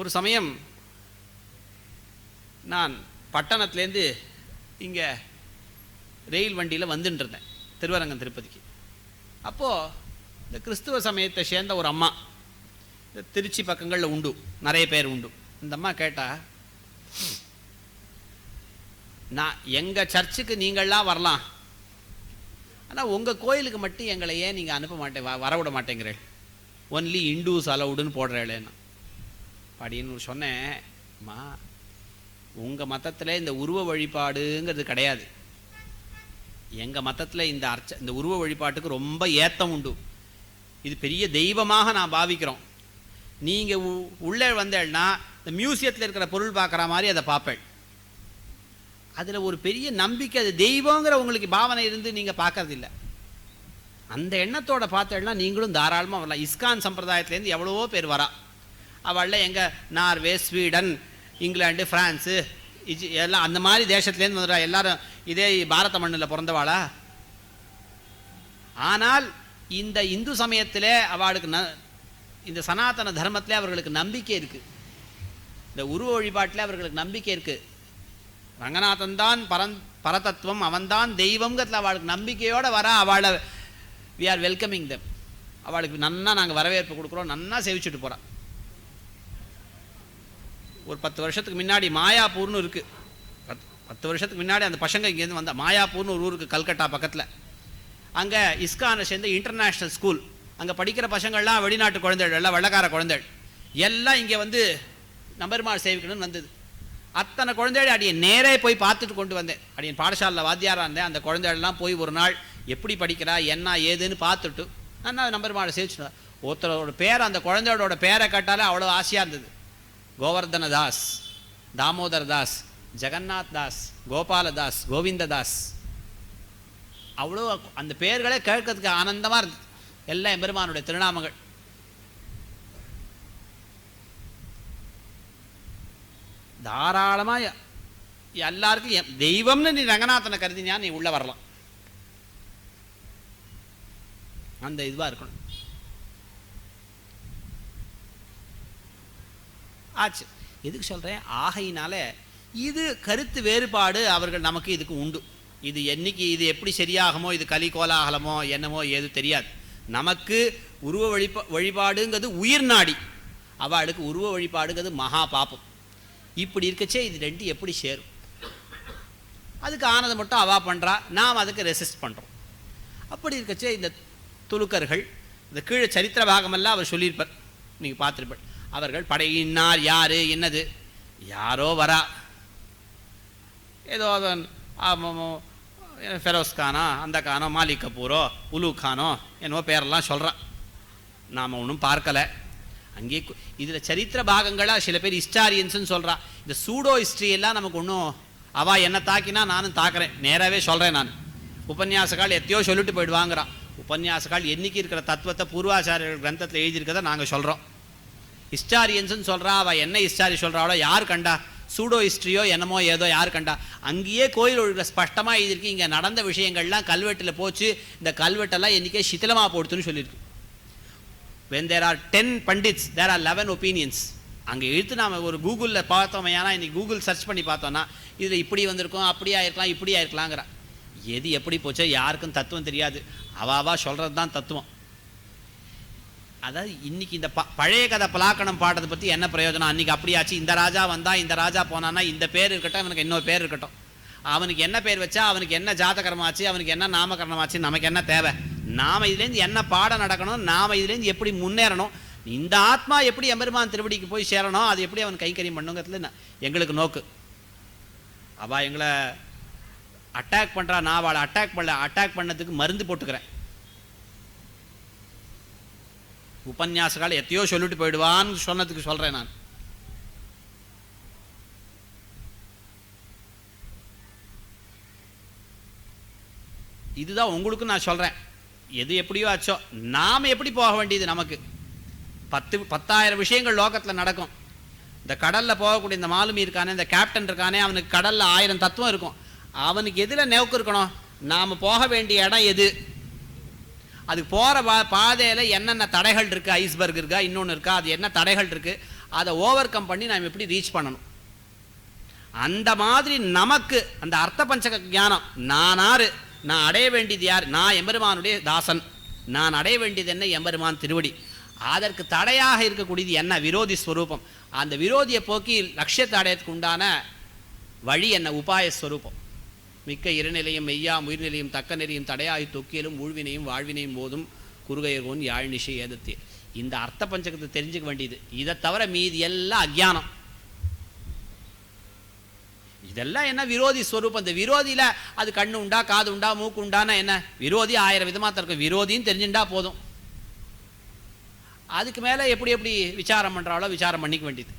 ஒரு சமயம் நான் பட்டணத்துலேருந்து இங்கே ரயில் வண்டியில் வந்துட்டுருந்தேன் திருவரங்கம் திருப்பதிக்கு. அப்போது இந்த கிறிஸ்துவ சமயத்தை சேர்ந்த ஒரு அம்மா இந்த திருச்சி பக்கங்களில் உண்டு நிறைய பேர் உண்டு. இந்த அம்மா கேட்டால் நான் எங்கள் சர்ச்சுக்கு நீங்கள்லாம் வரலாம். ஆனால் உங்கள் கோயிலுக்கு மட்டும் எங்களை ஏன் நீங்கள் அனுப்ப மாட்டே வரவிட மாட்டேங்கிறேன் ஒன்லி இண்டூஸ் அலவுடுன்னு போடுறேன் அப்படின்னு சொன்னேன் அம்மா உங்கள் மதத்தில் இந்த உருவ வழிபாடுங்கிறது கிடையாது. எங்கள் மதத்தில் இந்த அர்ச்ச இந்த உருவ வழிபாட்டுக்கு ரொம்ப ஏத்தம் உண்டு. இது பெரிய தெய்வமாக நான் பாவிக்கிறோம். நீங்கள் உள்ளே வந்தேன்னா இந்த மியூசியத்தில் இருக்கிற பொருள் பார்க்குற மாதிரி அதை பார்ப்பேன். அதில் ஒரு பெரிய நம்பிக்கை அது தெய்வங்கிற உங்களுக்கு பாவனை இருந்து நீங்கள் பார்க்கறதில்ல. அந்த எண்ணத்தோட பார்த்தேன்னா நீங்களும் தாராளமாக வரலாம். இஸ்கான் சம்பிரதாயத்துலேருந்து எவ்வளவோ பேர் வரா. அவளில் எங்கள் நார்வே ஸ்வீடன் இங்கிலாந்து ஃப்ரான்ஸு இஜி எல்லாம் அந்த மாதிரி தேசத்துலேருந்து வந்துடுறா. எல்லாரும் இதே பாரத மண்ணில் பிறந்தவாளா? ஆனால் இந்த இந்து சமயத்தில் அவளுக்கு ந இந்த சனாதன தர்மத்தில் அவர்களுக்கு நம்பிக்கை இருக்குது இந்த உருவ வழிபாட்டில் அவர்களுக்கு நம்பிக்கை இருக்குது ரங்கநாதன் தான் பரந் பரதத்துவம் அவன்தான் தெய்வங்கிறதுல அவளுக்கு நம்பிக்கையோடு வர. அவளை வி ஆர் வெல்கமிங் தம் அவளுக்கு நன்னா நாங்கள் வரவேற்பு கொடுக்குறோம். நன்னா சேவிச்சுட்டு போகிறான் ஒரு பத்து வருஷத்துக்கு முன்னாடி மாயாப்பூர்னு இருக்குது பத் பத்து வருஷத்துக்கு முன்னாடி அந்த பசங்க இங்கேருந்து வந்த மாயாப்பூர்னு ஒரு ஊருக்கு கல்கட்டா பக்கத்தில். அங்கே இஸ்கானை சேர்ந்த இன்டர்நேஷ்னல் ஸ்கூல் அங்கே படிக்கிற பசங்கள்லாம் வெளிநாட்டு குழந்தைகள் எல்லாம் வெள்ளக்கார குழந்தைகள். எல்லாம் இங்கே வந்து நம்பெருமாள் சேவிக்கணும்னு வந்தது. அத்தனை குழந்தைகள் அடியை நேரே போய் பார்த்துட்டு கொண்டு வந்தேன். அடியன் பாடசாலையில் வாத்தியாராக இருந்தேன். அந்த குழந்தைகள்லாம் போய் ஒரு நாள் எப்படி படிக்கிறா என்ன ஏதுன்னு பார்த்துட்டு நான் நம்பெருமாளை சேவிச்சுட்டு ஒருத்தரோட பேரை அந்த குழந்தையோட பேரை கேட்டாலே அவ்வளோ ஆசையாக இருந்தது. கோவர்தன தாஸ் தாமோதர் தாஸ் ஜெகநாத் தாஸ் கோபாலதாஸ் கோவிந்ததாஸ். அவ்வளோ அந்த பெயர்களே கேட்கறதுக்கு ஆனந்தமாக இருந்தது எல்லாம் எம்பெருமானுடைய திருநாமங்கள். தாராளமாக எல்லாருக்கும் தெய்வம்னு நீ ரங்கநாதனை கருதினியா நீ உள்ளே வரலாம். அந்த இதுவாக இருக்கணும். ஆச்சு. எதுக்கு சொல்கிறேன் ஆகையினால இது கருத்து வேறுபாடு அவர்கள் நமக்கு இதுக்கு உண்டு. இது என்னைக்கு இது எப்படி சரியாகுமோ இது கலி கோலாகலமோ என்னமோ ஏது தெரியாது. நமக்கு உருவ வழிபா வழிபாடுங்கிறது உயிர் நாடி. அவளுக்கு உருவ வழிபாடுங்கிறது மகா பாப்பம் இப்படி இருக்கச்சே இது ரெண்டு எப்படி சேரும்? அதுக்கு ஆனதை மட்டும் அவா பண்ணுறா நாம் அதுக்கு ரெசிஸ்ட் பண்ணுறோம் அப்படி இருக்கச்சே இந்த துலுக்கர்கள் இந்த கீழே சரித்திர பாகமெல்லாம் அவர் சொல்லியிருப்பார். நீங்கள் பார்த்துருப்பார் அவர்கள் படையினார் யார்? என்னது? யாரோ வரா. ஏதோ அதன் ஃபெரோஸ்கானோ ஃபெரோஸ் கானா அந்த கானோ மாலிக் கபூரோ உலு கானோ என்னவோ பேரெல்லாம் சொல்கிறான் நாம் ஒன்றும் பார்க்கலை. அங்கே இதில் சரித்திர பாகங்களாக சில பேர் ஹிஸ்டாரியன்ஸ்னு சொல்கிறா இந்த சூடோ ஹிஸ்ட்ரி எல்லாம் நமக்கு ஒன்றும் அவா என்ன தாக்கினா நானும் தாக்குறேன். நேராகவே சொல்கிறேன் நான். உபன்யாசகால் எத்தையோ சொல்லிட்டு போயிடுவாங்கிறான். உபன்யாசகால் என்னைக்கு இருக்கிற தத்துவத்தை பூர்வாச்சாரியர்கள் கிரந்தத்தில் எழுதியிருக்கதை நாங்கள் சொல்கிறோம் ஹிஸ்டாரியன்ஸ்னு சொல்கிறா அவள் என்ன ஹிஸ்டாரி சொல்கிறாளோ யார் கண்டா? சூடோ ஹிஸ்ட்ரியோ என்னமோ ஏதோ யார் கண்டா? அங்கேயே கோயில் ஒழுங்க ஸ்பஷ்டமாக எழுதியிருக்கு. இங்கே நடந்த விஷயங்கள்லாம் கல்வெட்டில் போச்சு. இந்த கல்வெட்டெல்லாம் என்றைக்கே சிதிலமாக போடுத்துன்னு சொல்லியிருக்கு. When there are ten pandits there are eleven opinions அங்கே எழுத்து நாம் ஒரு கூகுளில் பார்த்தோம் ஏன்னா இன்றைக்கி கூகுள் சர்ச் பண்ணி பார்த்தோன்னா இதில் இப்படி வந்திருக்கும் அப்படியா இருக்கலாம் இப்படியா ஆயிருக்கலாங்கிற எது எப்படி போச்சோ யாருக்கும் தத்துவம் தெரியாது. அவாவா சொல்கிறது தான் தத்துவம். அதாவது இன்னைக்கு இந்த ப பழைய கதை பலாக்கணம் பாடுறதை பற்றி என்ன பிரயோஜனம்? அன்றைக்கி அப்படியாச்சு. இந்த ராஜா வந்தால் இந்த ராஜா போனான்னா இந்த பேர் இருக்கட்டும் அவனுக்கு இன்னொரு பேர் இருக்கட்டும். அவனுக்கு என்ன பேர் வச்சா அவனுக்கு என்ன ஜாதகரமாச்சு அவனுக்கு என்ன நாமகரணமாச்சு நமக்கு என்ன தேவை? நாம் இதுலேருந்து என்ன பாடம் நடக்கணும் நாம் இதுலேருந்து எப்படி முன்னேறணும் இந்த ஆத்மா எப்படி எம்பெருமான் திருவடிக்கு போய் சேரணும் அது எப்படி அவன் கைங்கரியம் பண்ணுங்கிறதுல எங்களுக்கு நோக்கு. அவள் எங்களை அட்டாக் பண்ணுறா நான் அவளை அட்டாக் பண்ணல அட்டாக் பண்ணதுக்கு மருந்து போட்டுக்கிறேன். உபன்யாசகால் எத்தையோ சொல்லிட்டு போயிடுவான்னு சொன்னதுக்கு சொல்கிறேன் நான். இதுதான் உங்களுக்கும் நான் சொல்கிறேன் எது எப்படியோ ஆச்சோ நாம் எப்படி போக வேண்டியது நமக்கு? பத்து பத்தாயிரம் விஷயங்கள் லோகத்தில் நடக்கும். இந்த கடலில் போகக்கூடிய இந்த மாலுமி இருக்கானே இந்த கேப்டன் இருக்கானே அவனுக்கு கடலில் ஆயிரம் தத்துவம் இருக்கும். அவனுக்கு எதில் நோக்கு இருக்கணும்? நாம் போக வேண்டிய இடம் எது? அதுக்கு போகிற பா பாதையில் என்னென்ன தடைகள் இருக்குது ஐஸ்பர்க் இருக்கா இன்னொன்று இருக்கா அது என்ன தடைகள் இருக்குது அதை ஓவர் கம் பண்ணி நாம் எப்படி ரீச் பண்ணணும்? அந்த மாதிரி நமக்கு அந்த அர்த்த பஞ்சக ஞானம் ஆறு நான் அடைய வேண்டியது யார்? நான் எம்பெருமானுடைய தாசன். நான் அடைய வேண்டியது என்ன? எம்பெருமான் திருவடி. அதற்கு தடையாக இருக்கக்கூடியது என்ன? விரோதி ஸ்வரூபம். அந்த விரோதியை போக்கி லட்சியத்தை அடையத்துக்கு உண்டான வழி என்ன? உபாய ஸ்வரூபம். மிக்க இருநிலையும் மெய்யா உயிர்நிலையும் தக்க நெறியும் தடையாய் தொக்கியலும் ஊழ்வினையும் வாழ்வினையும் போதும் குறுகையர்கோன் யாழ்நிஷை ஏதத்தி. இந்த அர்த்த பஞ்சகத்தை தெரிஞ்சுக்க வேண்டியது. இதை தவிர மீதி எல்லாம் அக்ஞானம் இதெல்லாம் என்ன விரோதி ஸ்வரூபம்? இந்த விரோதியில் அது கண்ணு உண்டா காது உண்டா மூக்கு உண்டானா என்ன? விரோதி ஆயிரம் விதமாக இருக்கும். விரோதின்னு தெரிஞ்சுட்டா போதும். அதுக்கு மேலே எப்படி எப்படி விசாரம் பண்ணுறாளோ விசாரம் பண்ணிக்க வேண்டியது.